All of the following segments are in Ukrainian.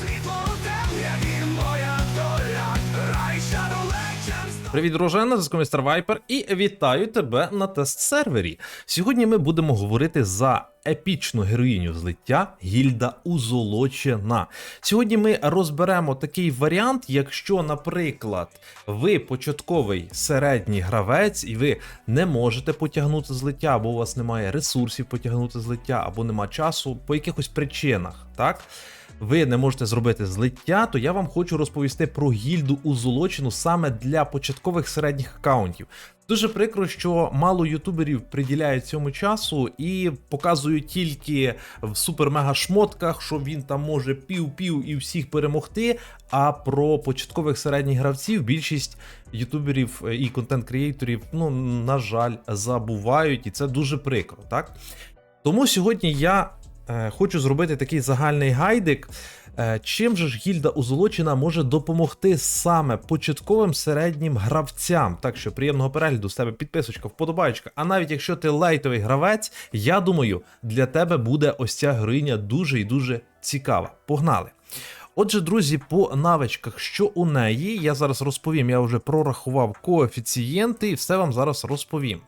Світло у темряві моя доля, рай Shadow Привіт, дружина, на зв'язку містер Вайпер, і вітаю тебе на тест-сервері. Сьогодні ми будемо говорити за епічну героїню злиття Гільда Узолочена. Сьогодні ми розберемо такий варіант, якщо, наприклад, ви початковий середній гравець, і ви не можете потягнути злиття, або у вас немає ресурсів потягнути злиття, або нема часу по якихось причинах, так? Ви не можете зробити злиття, то я вам хочу розповісти про гільду узолочену саме для початкових середніх аккаунтів. Дуже прикро, що мало ютуберів приділяють цьому часу і показують тільки в супер-мега шмотках, що він там може пів-пів і всіх перемогти. А про початкових середніх гравців більшість ютуберів і контент-креаторів, ну на жаль, забувають, і це дуже прикро, так? Тому сьогодні я е, хочу зробити такий загальний гайдик. Е, чим же ж гільда узолочена може допомогти саме початковим середнім гравцям? Так що приємного перегляду з тебе підписочка, вподобаєчка. А навіть якщо ти лайтовий гравець, я думаю, для тебе буде ось ця гриня дуже і дуже цікава. Погнали! Отже, друзі, по навичках, що у неї, я зараз розповім, я вже прорахував коефіцієнти і все вам зараз розповім.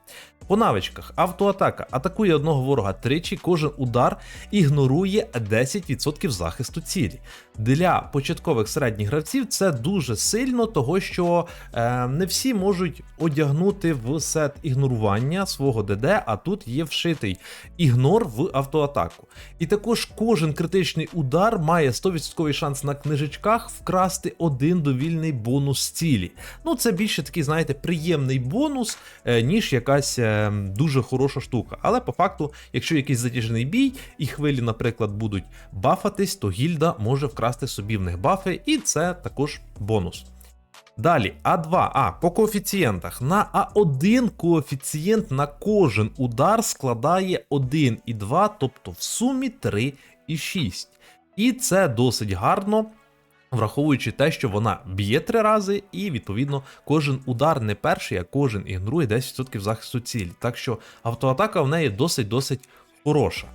По навичках автоатака атакує одного ворога тричі, кожен удар ігнорує 10% захисту цілі. Для початкових середніх гравців це дуже сильно, того що е, не всі можуть одягнути в сет ігнорування свого ДД, а тут є вшитий ігнор в автоатаку. І також кожен критичний удар має 100% шанс на книжечках вкрасти один довільний бонус цілі. Ну, це більше такий, знаєте, приємний бонус, е, ніж якась е, дуже хороша штука. Але по факту, якщо якийсь затяжний бій і хвилі, наприклад, будуть бафатись, то гільда може вкрасти собі в них бафи, і це також бонус. Далі, А2, а по коефіцієнтах. На А1 коефіцієнт на кожен удар складає 1,2, тобто в сумі 3,6. І це досить гарно. Враховуючи те, що вона б'є три рази, і відповідно кожен удар не перший, а кожен ігнорує 10% захисту цілі. Так що автоатака в неї досить-досить хороша.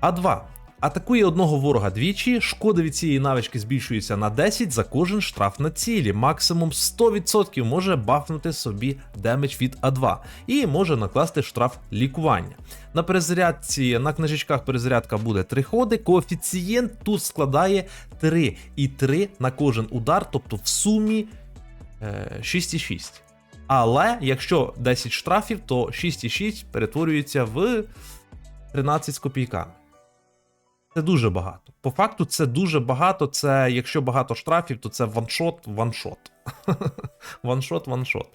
А2. Атакує одного ворога двічі, шкода від цієї навички збільшується на 10 за кожен штраф на цілі. Максимум 100% може бафнути собі демедж від А2 і може накласти штраф лікування. На перезарядці на книжечках перезарядка буде 3 ходи. Коефіцієнт тут складає 3 і 3 на кожен удар, тобто в сумі е, 6,6. Але якщо 10 штрафів, то 6,6 перетворюється в 13 з копійками. Це дуже багато. По факту, це дуже багато. Це якщо багато штрафів, то це ваншот, ваншот. ваншот, ваншот.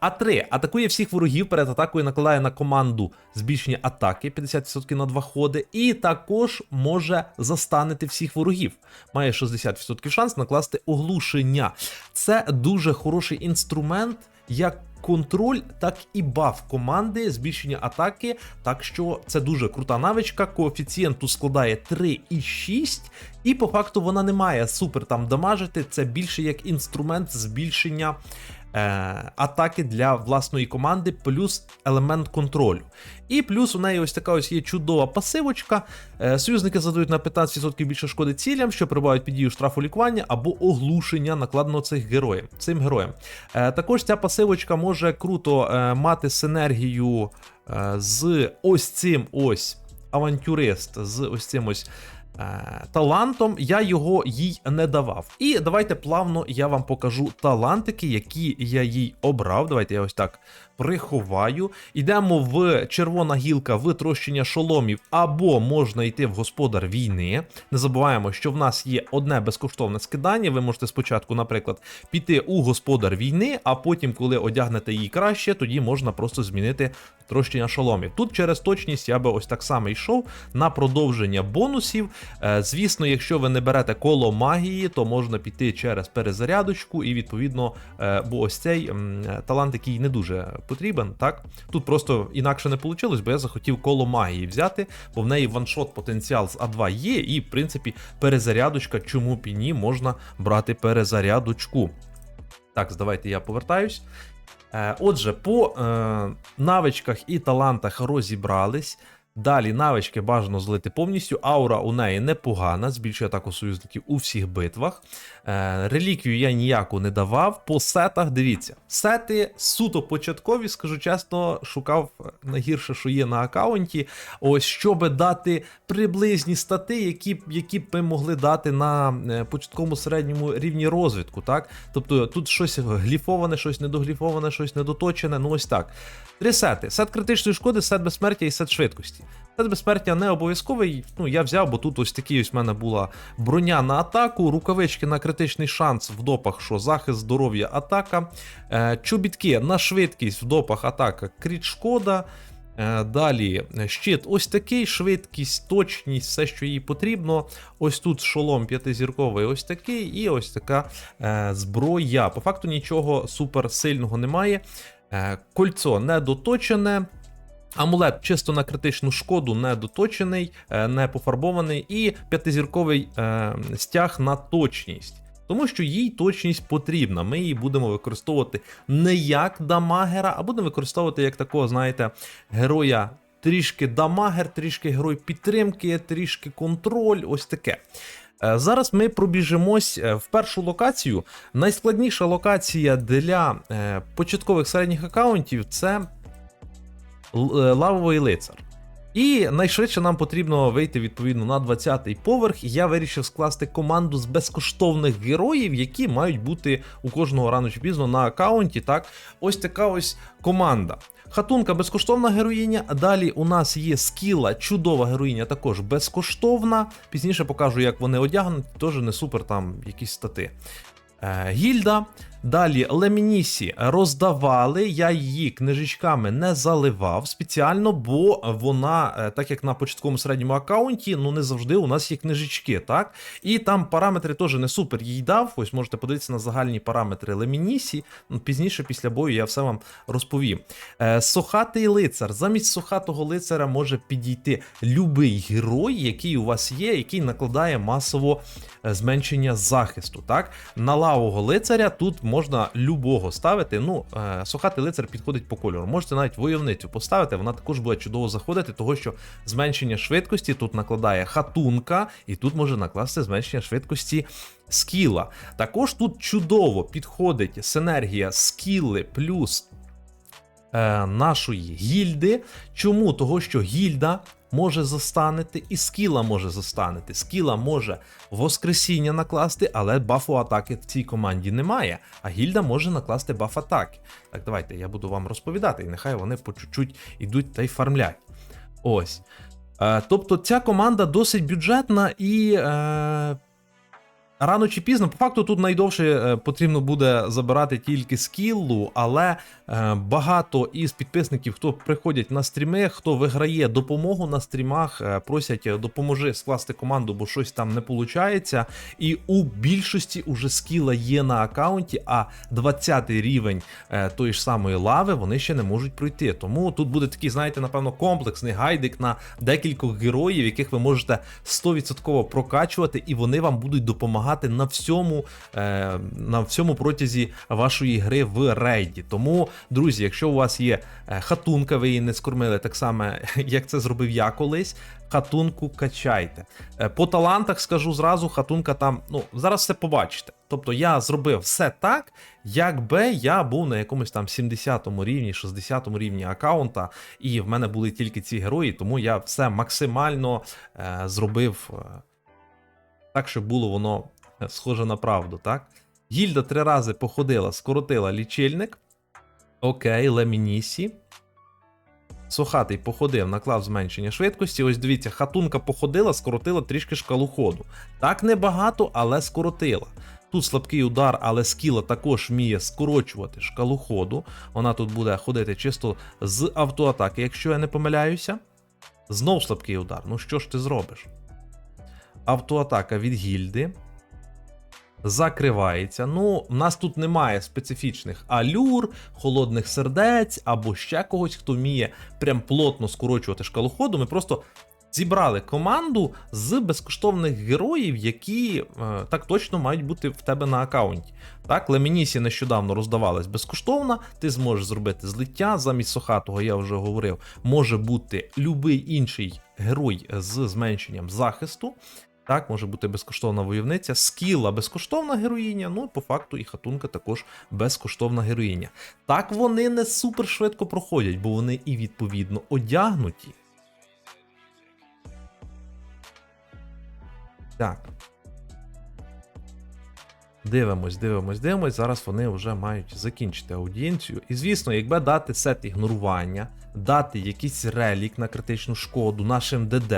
А3 атакує всіх ворогів перед атакою накладає на команду збільшення атаки 50% на 2 ходи, і також може застанити всіх ворогів. Має 60% шанс накласти оглушення. Це дуже хороший інструмент, як контроль, так і баф команди, збільшення атаки. Так що це дуже крута навичка. Коефіцієнту складає 3,6, і по факту вона не має супер там дамажити. Це більше як інструмент збільшення. Е, Атаки для власної команди, плюс елемент контролю. І плюс у неї ось така ось є чудова пасивочка. Е, Союзники задають на 15% більше шкоди цілям, що перебувають під дію штрафу лікування або оглушення, накладеного цих героям, цим героям. Е, Також ця пасивочка може круто мати синергію з ось цим ось авантюрист, з ось цим ось. Е, Талантом я його їй не давав. І давайте плавно я вам покажу талантики, які я їй обрав. Давайте я ось так приховаю. Йдемо в червона гілка витрощення шоломів, або можна йти в господар війни. Не забуваємо, що в нас є одне безкоштовне скидання. Ви можете спочатку, наприклад, піти у господар війни, а потім, коли одягнете її краще, тоді можна просто змінити трощення шоломів. Тут через точність я би ось так само йшов на продовження бонусів. Е, Звісно, якщо ви не берете коло магії, то можна піти через перезарядочку, і відповідно, е, бо ось цей талант, який не дуже потрібен, так тут просто інакше не вийшло, бо я захотів коло магії взяти, бо в неї ваншот потенціал з А2 є, і в принципі перезарядочка, чому б і ні, можна брати перезарядочку. Так, давайте я повертаюсь. Е, Отже, по е, навичках і талантах розібрались. Далі навички бажано злити повністю. Аура у неї непогана, збільшує атаку союзників у всіх битвах. Е, реліквію я ніяку не давав. По сетах, дивіться, сети суто початкові, скажу чесно, шукав найгірше, що є на аккаунті. Ось щоб дати приблизні стати, які, які б ми могли дати на е, початковому середньому рівні розвитку. Так? Тобто тут щось гліфоване, щось недогліфоване, щось недоточене. Ну ось так. Три сети: сет критичної шкоди, сет безсмертя і сет швидкості. Сет безсмертя не обов'язковий. Ну, я взяв, бо тут ось такий ось в мене була броня на атаку, рукавички на критичний шанс в допах, що захист, здоров'я, атака. Е, чобітки на швидкість в допах атака, кріт шкода. Е, Далі е, щит ось такий, швидкість, точність, все, що їй потрібно. Ось тут шолом п'ятизірковий, ось такий, і ось така зброя. По факту нічого супер сильного немає. Кольцо не доточене. Амулет чисто на критичну шкоду не доточений, е, не пофарбований, і п'ятизірковий е, стяг на точність. Тому що їй точність потрібна. Ми її будемо використовувати не як дамагера, а будемо використовувати як такого, знаєте, героя трішки дамагер, трішки герой підтримки, трішки контроль, ось таке. Е, Зараз ми пробіжимось в першу локацію. Найскладніша локація для початкових середніх аккаунтів це лавовий лицар. І найшвидше нам потрібно вийти відповідно на 20-й поверх. Я вирішив скласти команду з безкоштовних героїв, які мають бути у кожного рано чи пізно на аккаунті. Так, ось така ось команда. Хатунка безкоштовна героїня. Далі у нас є скіла, чудова героїня, також безкоштовна. Пізніше покажу, як вони одягнуті, теж не супер там якісь стати. Е, Гільда. Далі Лемінісі роздавали. Я її книжечками не заливав спеціально, бо вона, е, так як на початковому середньому аккаунті, ну не завжди у нас є книжечки, так? І там параметри теж не супер їй дав. Ось можете подивитися на загальні параметри Лемінісі. Ну, Пізніше, після бою, я все вам розповім. Е, Сохатий лицар. Замість сохатого лицаря може підійти любий герой, який у вас є, який накладає масово е, зменшення захисту. Так? На лавого лицаря тут можна любого ставити. Ну, е, сухатий лицар підходить по кольору. Можете навіть войовницю поставити, вона також буде чудово заходити, того що зменшення швидкості тут накладає хатунка, і тут може накласти зменшення швидкості. Скіла. Також тут чудово підходить синергія скіли плюс е, нашої гільди. Чому? Того, що гільда може застанити, і скіла може застанити. Скіла може воскресіння накласти, але бафу атаки в цій команді немає. А гільда може накласти баф атаки. Так, давайте я буду вам розповідати, і нехай вони по чуть-чуть ідуть та й фармлять. Ось. Е, тобто ця команда досить бюджетна і. Е, Рано чи пізно, по факту, тут найдовше е, потрібно буде забирати тільки скіллу, але е, багато із підписників, хто приходять на стріми, хто виграє допомогу на стрімах, е, просять допоможи скласти команду, бо щось там не виходить. І у більшості уже скіла є на аккаунті, а 20 рівень тої ж самої лави вони ще не можуть пройти. Тому тут буде такий, знаєте, напевно, комплексний гайдик на декількох героїв, яких ви можете 100% прокачувати, і вони вам будуть допомагати на всьому, е, на всьому протязі вашої гри в рейді. Тому, друзі, якщо у вас є е, хатунка, ви її не скормили так само, як це зробив я колись. Хатунку качайте. Е, По талантах скажу зразу, хатунка там, ну, зараз все побачите. Тобто я зробив все так, якби я був на якомусь там 70-му рівні, 60-му рівні аккаунта, і в мене були тільки ці герої, тому я все максимально е, зробив е, так, щоб було воно схоже на правду, так? Гільда три рази походила, скоротила лічильник. Окей, Лемінісі. Сухатий походив, наклав зменшення швидкості. Ось дивіться, хатунка походила, скоротила трішки шкалу ходу. Так небагато, але скоротила. Тут слабкий удар, але скіла також вміє скорочувати шкалу ходу. Вона тут буде ходити чисто з автоатаки, якщо я не помиляюся. Знов слабкий удар. Ну що ж ти зробиш? Автоатака від гільди. Закривається. Ну, в нас тут немає специфічних алюр, холодних сердець або ще когось, хто вміє прям плотно скорочувати шкалу ходу. Ми просто зібрали команду з безкоштовних героїв, які е, так точно мають бути в тебе на аккаунті. Так, Лемінісі нещодавно роздавалась безкоштовно, ти зможеш зробити злиття. Замість Сохатого, я вже говорив, може бути будь-який інший герой з зменшенням захисту. Так, може бути безкоштовна войовниця, скіла безкоштовна героїня, ну по факту і хатунка також безкоштовна героїня. Так вони не супер швидко проходять, бо вони і відповідно одягнуті. Так. Дивимось, дивимось, дивимось. Зараз вони вже мають закінчити аудієнцію. І звісно, якби дати сет ігнорування, дати якийсь релік на критичну шкоду нашим ДД,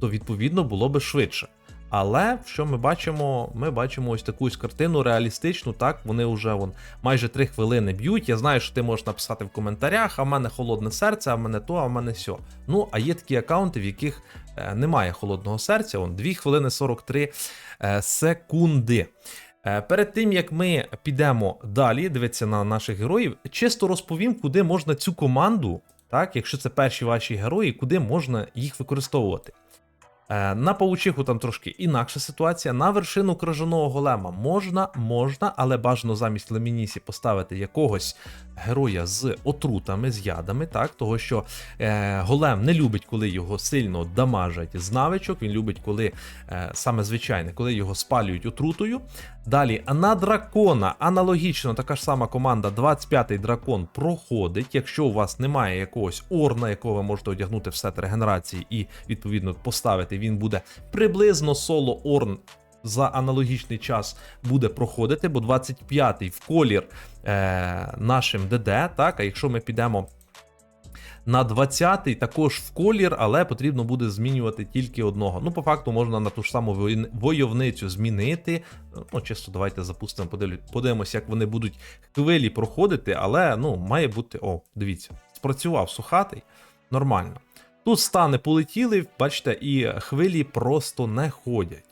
то відповідно було би швидше. Але що ми бачимо? Ми бачимо ось таку картину реалістичну. Так, вони вже вон майже 3 хвилини б'ють. Я знаю, що ти можеш написати в коментарях, а в мене холодне серце, а в мене то, а в мене сьо. Ну, а є такі аккаунти, в яких е, немає холодного серця. Вон 2 хвилини 43 е, секунди. Е, Перед тим як ми підемо далі, дивитися на наших героїв, чисто розповім, куди можна цю команду, так, якщо це перші ваші герої, куди можна їх використовувати. Е, На паучиху там трошки інакша ситуація. На вершину крижаного голема можна, можна, але бажано замість Лемінісі поставити якогось героя з отрутами, з ядами, так, того що е, голем не любить, коли його сильно дамажать з навичок. Він любить, коли е, саме звичайне, коли його спалюють отрутою. Далі на дракона аналогічно така ж сама команда 25-й дракон проходить. Якщо у вас немає якогось орна, якого ви можете одягнути в сет регенерації і відповідно поставити, він буде приблизно соло орн. За аналогічний час буде проходити, бо 25-й в колір е, нашим ДД. Так, а якщо ми підемо на 20-й також в колір, але потрібно буде змінювати тільки одного. Ну, по факту можна на ту ж саму войовницю змінити. Ну, чисто давайте запустимо, подивимося, як вони будуть хвилі проходити, але ну, має бути. О, дивіться, спрацював сухатий. Нормально. Тут стани полетіли, бачите, і хвилі просто не ходять.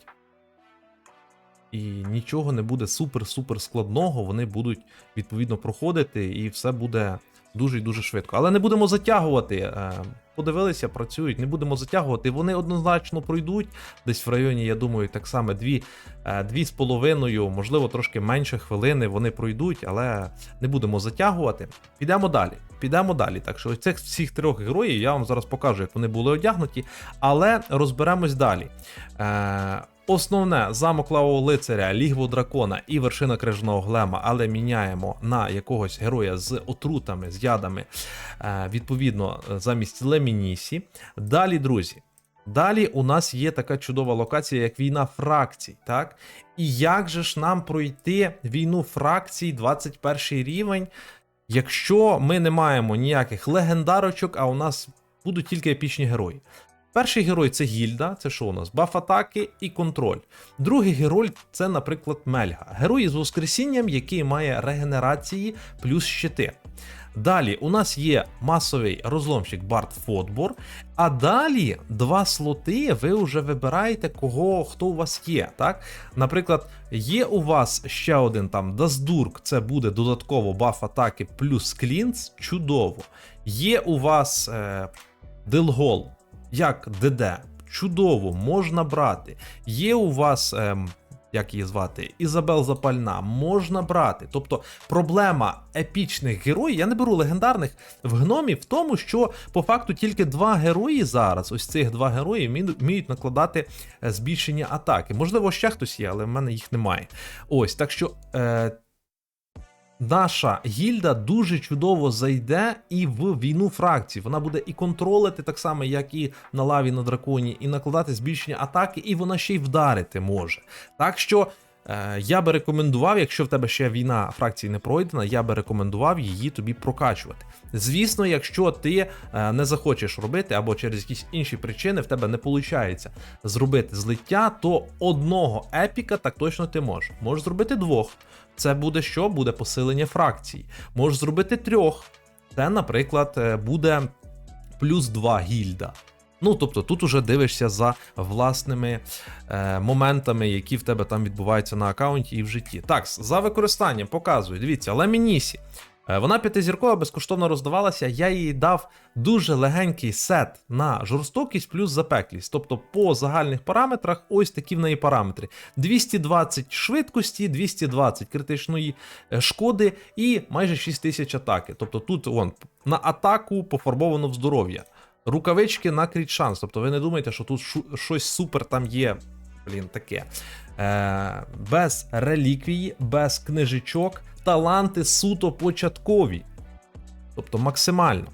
І нічого не буде супер-супер складного, вони будуть відповідно проходити, і все буде дуже і дуже швидко. Але не будемо затягувати. е, Подивилися, працюють, не будемо затягувати. Вони однозначно пройдуть. Десь в районі, я думаю, так само дві, е, можливо, трошки менше хвилини вони пройдуть, але не будемо затягувати. Підемо далі. Підемо далі. Так що цих всіх трьох героїв я вам зараз покажу, як вони були одягнуті, але розберемось далі. Е, Основне замок лавового лицаря, лігво дракона і вершина крижного глема, але міняємо на якогось героя з отрутами, з ядами, е, відповідно, замість Лемінісі. Далі, друзі. Далі у нас є така чудова локація, як війна фракцій. Так? І як же ж нам пройти війну фракцій 21 рівень, якщо ми не маємо ніяких легендарочок, а у нас будуть тільки епічні герої. Перший герой це гільда, це що у нас? Баф атаки і контроль. Другий герой це, наприклад, Мельга. Герой з воскресінням, який має регенерації плюс щити. Далі у нас є масовий розломщик Барт Фотбор. А далі два слоти ви вже вибираєте, кого хто у вас є. Так? Наприклад, є у вас ще один там Даздурк, це буде додатково баф атаки плюс клінц. Чудово. Є у вас е, Дилгол, як ДД. Чудово, можна брати. Є у вас. Ем, як її звати, Ізабел Запальна, можна брати. Тобто проблема епічних героїв, я не беру легендарних в гномі в тому, що по факту тільки два герої зараз, ось цих два герої, вміють- накладати е, збільшення атаки. Можливо, ще хтось є, але в мене їх немає. Ось, так що. Е, Наша гільда дуже чудово зайде і в війну фракцій. Вона буде і контролити так само, як і на лаві на драконі, і накладати збільшення атаки, і вона ще й вдарити може. Так що е, я би рекомендував, якщо в тебе ще війна фракції не пройдена, я би рекомендував її тобі прокачувати. Звісно, якщо ти е, не захочеш робити або через якісь інші причини в тебе не виходить зробити злиття, то одного епіка так точно ти можеш. Можеш зробити двох. Це буде що? Буде посилення фракцій. Можеш зробити трьох. Це, наприклад, е, буде плюс 2 гільда. Ну, тобто тут уже дивишся за власними е, моментами, які в тебе там відбуваються на аккаунті і в житті. Так, за використанням показую. Дивіться, Лемінісі. Е, Вона п'ятизіркова, безкоштовно роздавалася. Я їй дав дуже легенький сет на жорстокість плюс запеклість. Тобто по загальних параметрах ось такі в неї параметри: 220 швидкості, 220 критичної е, шкоди і майже 6000 атаки. Тобто тут вон, на атаку пофарбовано в здоров'я. Рукавички на кріт шанс. Тобто ви не думаєте, що тут щось супер там є. Блін, таке. Е, без реліквії, без книжечок, таланти суто початкові. Тобто максимально.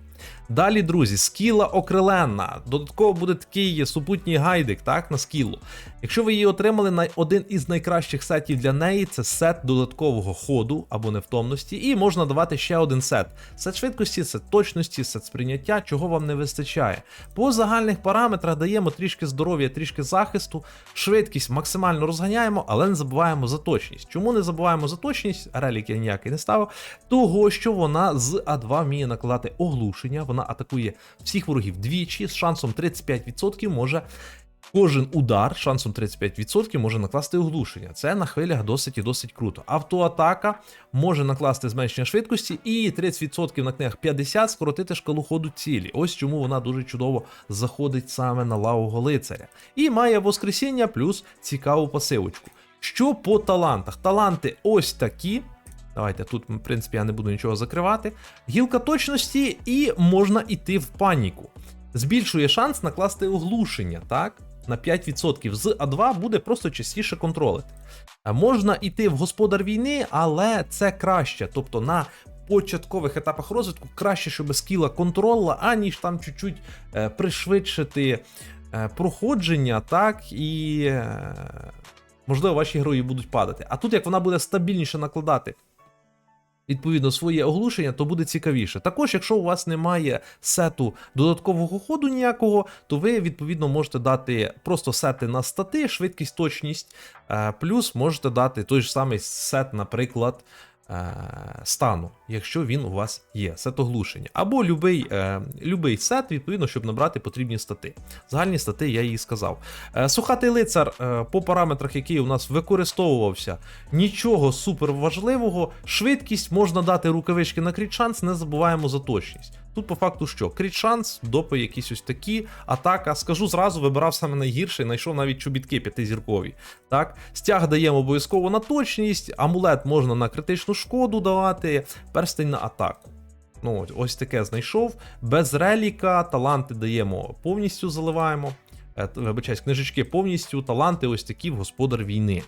Далі, друзі, скіла окриленна. Додатково буде такий супутній гайдик, так, на скілу. Якщо ви її отримали на один із найкращих сетів для неї, це сет додаткового ходу або невтомності, і можна давати ще один сет. Сет швидкості, сет точності, сет сприйняття, чого вам не вистачає. По загальних параметрах даємо трішки здоров'я, трішки захисту, швидкість максимально розганяємо, але не забуваємо за точність. Чому не забуваємо за точність? Релік я ніякий не ставив. Того, що вона з А2 вміє накладати оглушення, вона атакує всіх ворогів двічі з шансом 35% може. Кожен удар шансом 35% може накласти оглушення. Це на хвилях досить і досить круто. Автоатака може накласти зменшення швидкості і 30% на книгах 50 скоротити шкалу ходу цілі. Ось чому вона дуже чудово заходить саме на лавого лицаря. І має воскресіння плюс цікаву пасивочку. Що по талантах? Таланти ось такі. Давайте тут, в принципі, я не буду нічого закривати. Гілка точності, і можна йти в паніку. Збільшує шанс накласти оглушення, так? На 5% з А2 буде просто частіше контролити. Можна йти в господар війни, але це краще. Тобто на початкових етапах розвитку краще, щоб скіла контрола, аніж там чуть-чуть е, пришвидшити е, проходження, так і. Е, можливо, ваші герої будуть падати. А тут, як вона буде стабільніше накладати відповідно своє оглушення, то буде цікавіше. Також, якщо у вас немає сету додаткового ходу ніякого, то ви відповідно можете дати просто сети на стати, швидкість, точність, е, плюс можете дати той ж самий сет, наприклад. Е, Стану, якщо він у вас є, сетоглушення. Або любий, е, любий сет, відповідно, щоб набрати потрібні стати. Загальні стати я їй сказав. Е, Сухатий лицар е, по параметрах, який у нас використовувався, нічого супер важливого. Швидкість можна дати рукавички на кріт шанс, не забуваємо за точність. Тут по факту що? Кріт шанс, допи якісь ось такі, атака. Скажу зразу, вибирав саме найгірший, знайшов навіть чобітки п'ятизіркові. Так, стяг даємо обов'язково на точність, амулет можна на критичну шкоду давати, перстень на атаку. Ну, ось- таке знайшов. Без реліка, таланти даємо повністю заливаємо. Е, Вибачаюсь, книжечки повністю, таланти ось такі в господар війни.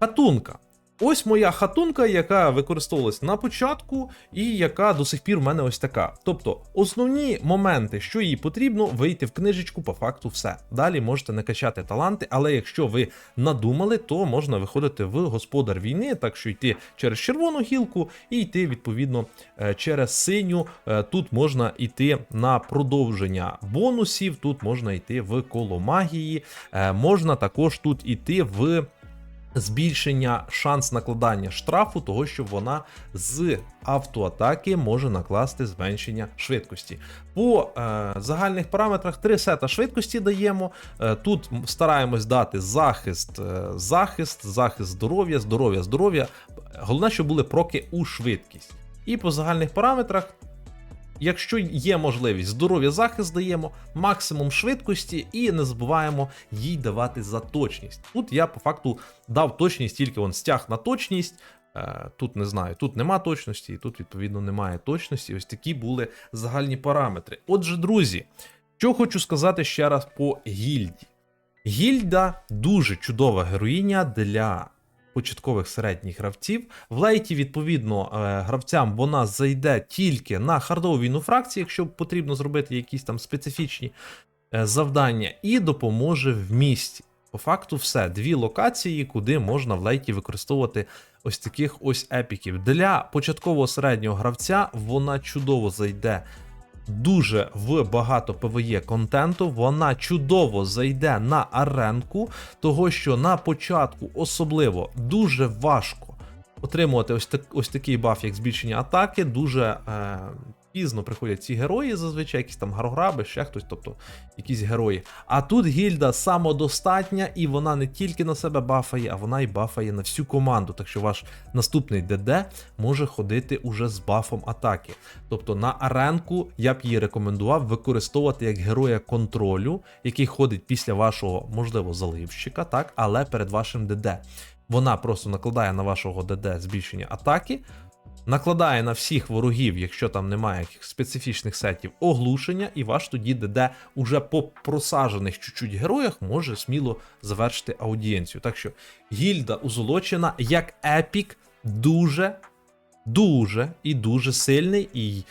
Хатунка. Ось моя хатунка, яка використовувалась на початку, і яка до сих пір в мене ось така. Тобто, основні моменти, що їй потрібно, вийти в книжечку, по факту, все. Далі можете не качати таланти, але якщо ви надумали, то можна виходити в господар війни, так що йти через червону гілку і йти відповідно е, через синю. Е, Тут можна йти на продовження бонусів, тут можна йти в коло магії, е, можна також тут іти в збільшення шанс накладання штрафу, того що вона з автоатаки може накласти зменшення швидкості. По е, загальних параметрах три сета швидкості даємо. Е, тут стараємось дати захист, е, захист, захист здоров'я, здоров'я, здоров'я. Головне, щоб були проки у швидкість. І по загальних параметрах Якщо є можливість, здоров'я захист даємо, максимум швидкості і не забуваємо їй давати за точність. Тут я по факту дав точність, тільки он стяг на точність. Е, Тут не знаю, тут нема точності, і тут відповідно немає точності. Ось такі були загальні параметри. Отже, друзі, що хочу сказати ще раз по гільді. Гільда дуже чудова героїня для початкових середніх гравців. В лейті, відповідно, е, гравцям вона зайде тільки на хардову війну фракції, якщо потрібно зробити якісь там специфічні е, завдання, і допоможе в місті. По факту, все, дві локації, куди можна в лейті використовувати ось таких ось епіків. Для початкового середнього гравця вона чудово зайде дуже в багато ПВЄ контенту. Вона чудово зайде на аренку, того що на початку особливо дуже важко отримувати ось, так, ось такий баф, як збільшення атаки, дуже е, пізно приходять ці герої, зазвичай якісь там гарограби, ще хтось, тобто якісь герої. А тут гільда самодостатня, і вона не тільки на себе бафає, а вона і бафає на всю команду. Так що ваш наступний ДД може ходити уже з бафом атаки. Тобто на аренку я б її рекомендував використовувати як героя контролю, який ходить після вашого, можливо, заливщика, так, але перед вашим ДД. Вона просто накладає на вашого ДД збільшення атаки, накладає на всіх ворогів, якщо там немає якихось специфічних сетів, оглушення, і ваш тоді ДД уже по просажених чуть-чуть героях може сміло завершити аудієнцію. Так що гільда узолочена як епік дуже, дуже і дуже сильний. І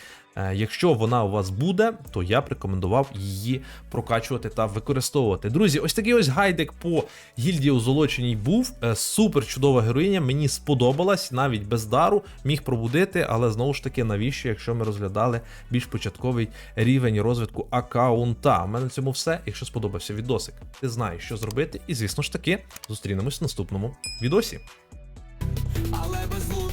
якщо вона у вас буде, то я б рекомендував її прокачувати та використовувати. Друзі, ось такий ось гайдик по гільдії узолоченій був. Е, Супер чудова героїня, мені сподобалась, навіть без дару міг пробудити, але знову ж таки, навіщо, якщо ми розглядали більш початковий рівень розвитку аккаунта. У мене на цьому все. Якщо сподобався відосик, ти знаєш, що зробити. І звісно ж таки, зустрінемось в наступному відосі. Але без